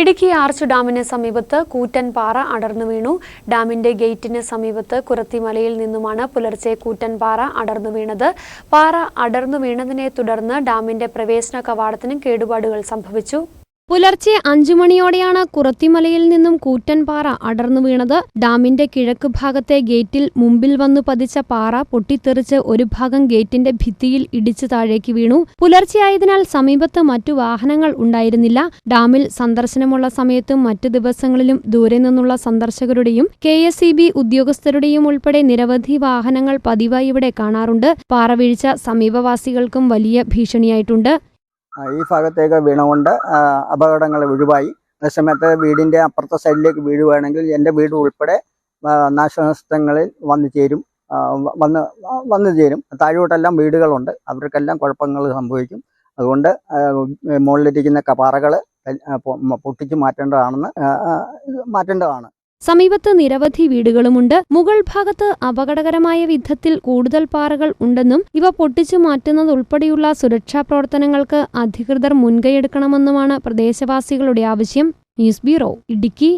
Idukki arch ഡാമിന് സമീപത്ത് കൂറ്റൻ പാറ അടർന്നു വീണു. ഡാമിന്റെ ഗേറ്റിന് സമീപത്ത് കുറത്തിമലയിൽ നിന്നുമാണ് പുലർച്ചെ കൂറ്റൻ പാറ അടർന്നു വീണത്. പാറ അടർന്നു വീണതിനെ തുടർന്ന് ഡാമിന്റെ പ്രവേശന കവാടത്തിനും കേടുപാടുകൾ സംഭവിച്ചു. പുലർച്ചെ അഞ്ചു മണിയോടെയാണ് കുറത്തിമലയിൽ നിന്നും കൂറ്റൻപാറ അടർന്നു വീണത്. ഡാമിന്റെ കിഴക്ക് ഭാഗത്തെ ഗേറ്റിൽ മുമ്പിൽ വന്നു പതിച്ച പാറ പൊട്ടിത്തെറിച്ച് ഒരു ഭാഗം ഗേറ്റിന്റെ ഭിത്തിയിൽ ഇടിച്ചു താഴേക്ക് വീണു. പുലർച്ചെയായതിനാൽ സമീപത്ത് മറ്റു വാഹനങ്ങൾ ഉണ്ടായിരുന്നില്ല. ഡാമിൽ സന്ദർശനമുള്ള സമയത്തും മറ്റു ദിവസങ്ങളിലും ദൂരെ നിന്നുള്ള സന്ദർശകരുടെയും കെ എസ് ഉദ്യോഗസ്ഥരുടെയും ഉൾപ്പെടെ നിരവധി വാഹനങ്ങൾ പതിവായി ഇവിടെ കാണാറുണ്ട്. പാറ വീഴ്ച സമീപവാസികൾക്കും വലിയ ഭീഷണിയായിട്ടുണ്ട്. ഈ ഭാഗത്തേക്ക് വീണുകൊണ്ട് അപകടങ്ങൾ ഒഴിവായി. അതേസമയത്ത് വീടിന്റെ അപ്പുറത്തെ സൈഡിലേക്ക് വീഴുവാണെങ്കിൽ എന്റെ വീട് ഉൾപ്പെടെ നാശനഷ്ടങ്ങളിൽ വന്നു ചേരും. വന്ന് വന്നു ചേരും. താഴോട്ടെല്ലാം വീടുകളുണ്ട്. അവർക്കെല്ലാം കുഴപ്പങ്ങൾ സംഭവിക്കും. അതുകൊണ്ട് മുകളിലിരിക്കുന്ന കപാറകൾ പൊട്ടിച്ച് മാറ്റേണ്ടതാണെന്ന് മാറ്റേണ്ടതാണ്. സമീപത്ത് നിരവധി വീടുകളുമുണ്ട്. മുകൾ ഭാഗത്ത് അപകടകരമായ വിധത്തിൽ കൂടുതൽ പാറകൾ ഉണ്ടെന്നും ഇവ പൊട്ടിച്ചു മാറ്റുന്നതുൾപ്പെടെയുള്ള സുരക്ഷാ പ്രവർത്തനങ്ങൾക്ക് അധികൃതർ മുൻകൈയെടുക്കണമെന്നുമാണ് പ്രദേശവാസികളുടെ ആവശ്യം. News bureau Idukki.